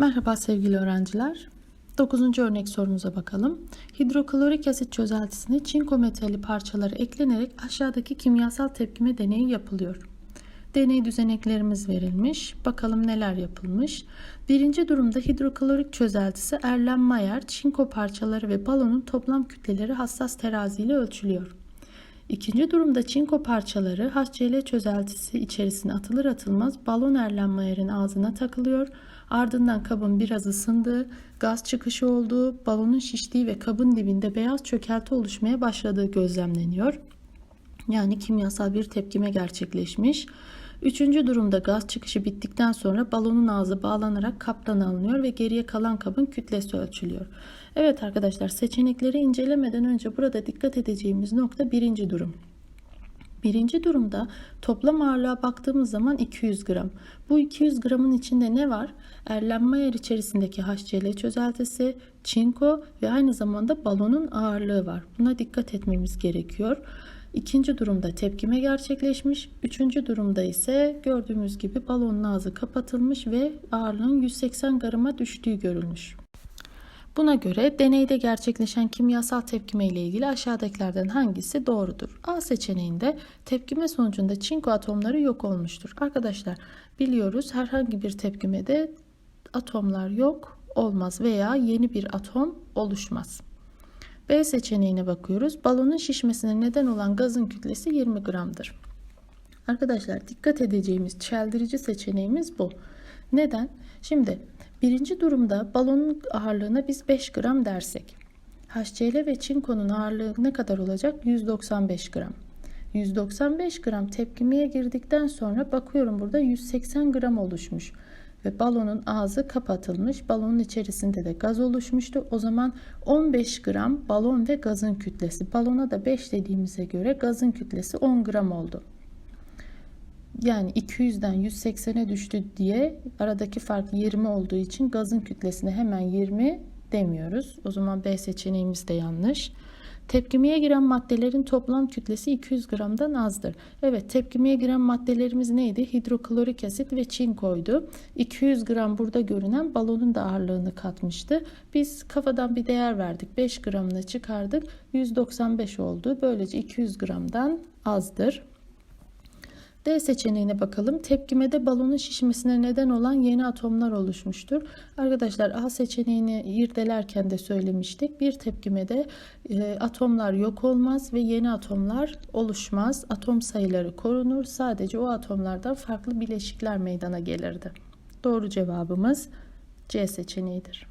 Merhaba sevgili öğrenciler. 9. örnek sorumuza bakalım. Hidroklorik asit çözeltisine çinko metali parçaları eklenerek aşağıdaki kimyasal tepkime deneyi yapılıyor. Deney düzeneklerimiz verilmiş. Bakalım neler yapılmış. Birinci durumda hidroklorik çözeltisi Erlenmeyer, çinko parçaları ve balonun toplam kütleleri hassas terazi ile ölçülüyor. İkinci durumda çinko parçaları HCl çözeltisi içerisine atılır atılmaz balon Erlenmeyer'in ağzına takılıyor. Ardından kabın biraz ısındığı, gaz çıkışı olduğu, balonun şiştiği ve kabın dibinde beyaz çökelti oluşmaya başladığı gözlemleniyor. Yani kimyasal bir tepkime gerçekleşmiş. Üçüncü durumda gaz çıkışı bittikten sonra balonun ağzı bağlanarak kaptan alınıyor ve geriye kalan kabın kütlesi ölçülüyor. Evet arkadaşlar seçenekleri incelemeden önce burada dikkat edeceğimiz nokta birinci durum. Birinci durumda toplam ağırlığa baktığımız zaman 200 gram. Bu 200 gramın içinde ne var? Erlenmeyer içerisindeki HCl çözeltisi, çinko ve aynı zamanda balonun ağırlığı var. Buna dikkat etmemiz gerekiyor. İkinci durumda tepkime gerçekleşmiş. Üçüncü durumda ise gördüğümüz gibi balonun ağzı kapatılmış ve ağırlığın 180 grama düştüğü görülmüş. Buna göre deneyde gerçekleşen kimyasal tepkime ile ilgili aşağıdakilerden hangisi doğrudur? A seçeneğinde tepkime sonucunda çinko atomları yok olmuştur. Arkadaşlar biliyoruz herhangi bir tepkimede atomlar yok olmaz veya yeni bir atom oluşmaz. B seçeneğine bakıyoruz. Balonun şişmesine neden olan gazın kütlesi 20 gramdır. Arkadaşlar dikkat edeceğimiz çeldirici seçeneğimiz bu. Neden? Şimdi birinci durumda balonun ağırlığına biz 5 gram dersek. HCl ve çinkonun ağırlığı ne kadar olacak? 195 gram. 195 gram tepkimeye girdikten sonra bakıyorum burada 180 gram oluşmuş ve balonun ağzı kapatılmış. Balonun içerisinde de gaz oluşmuştu. O zaman 15 gram balon ve gazın kütlesi. Balona da 5 dediğimize göre gazın kütlesi 10 gram oldu. Yani 200'den 180'e düştü diye aradaki fark 20 olduğu için gazın kütlesine hemen 20 demiyoruz. O zaman B seçeneğimiz de yanlış. Tepkimeye giren maddelerin toplam kütlesi 200 gramdan azdır. Evet tepkimeye giren maddelerimiz neydi? Hidroklorik asit ve çinkoydu. 200 gram burada görünen balonun da ağırlığını katmıştı. Biz kafadan bir değer verdik. 5 gramını çıkardık. 195 oldu. Böylece 200 gramdan azdır. D seçeneğine bakalım. Tepkimede balonun şişmesine neden olan yeni atomlar oluşmuştur. Arkadaşlar A seçeneğini irdelerken de söylemiştik. Bir tepkimede e, atomlar yok olmaz ve yeni atomlar oluşmaz. Atom sayıları korunur. Sadece o atomlardan farklı bileşikler meydana gelirdi. Doğru cevabımız C seçeneğidir.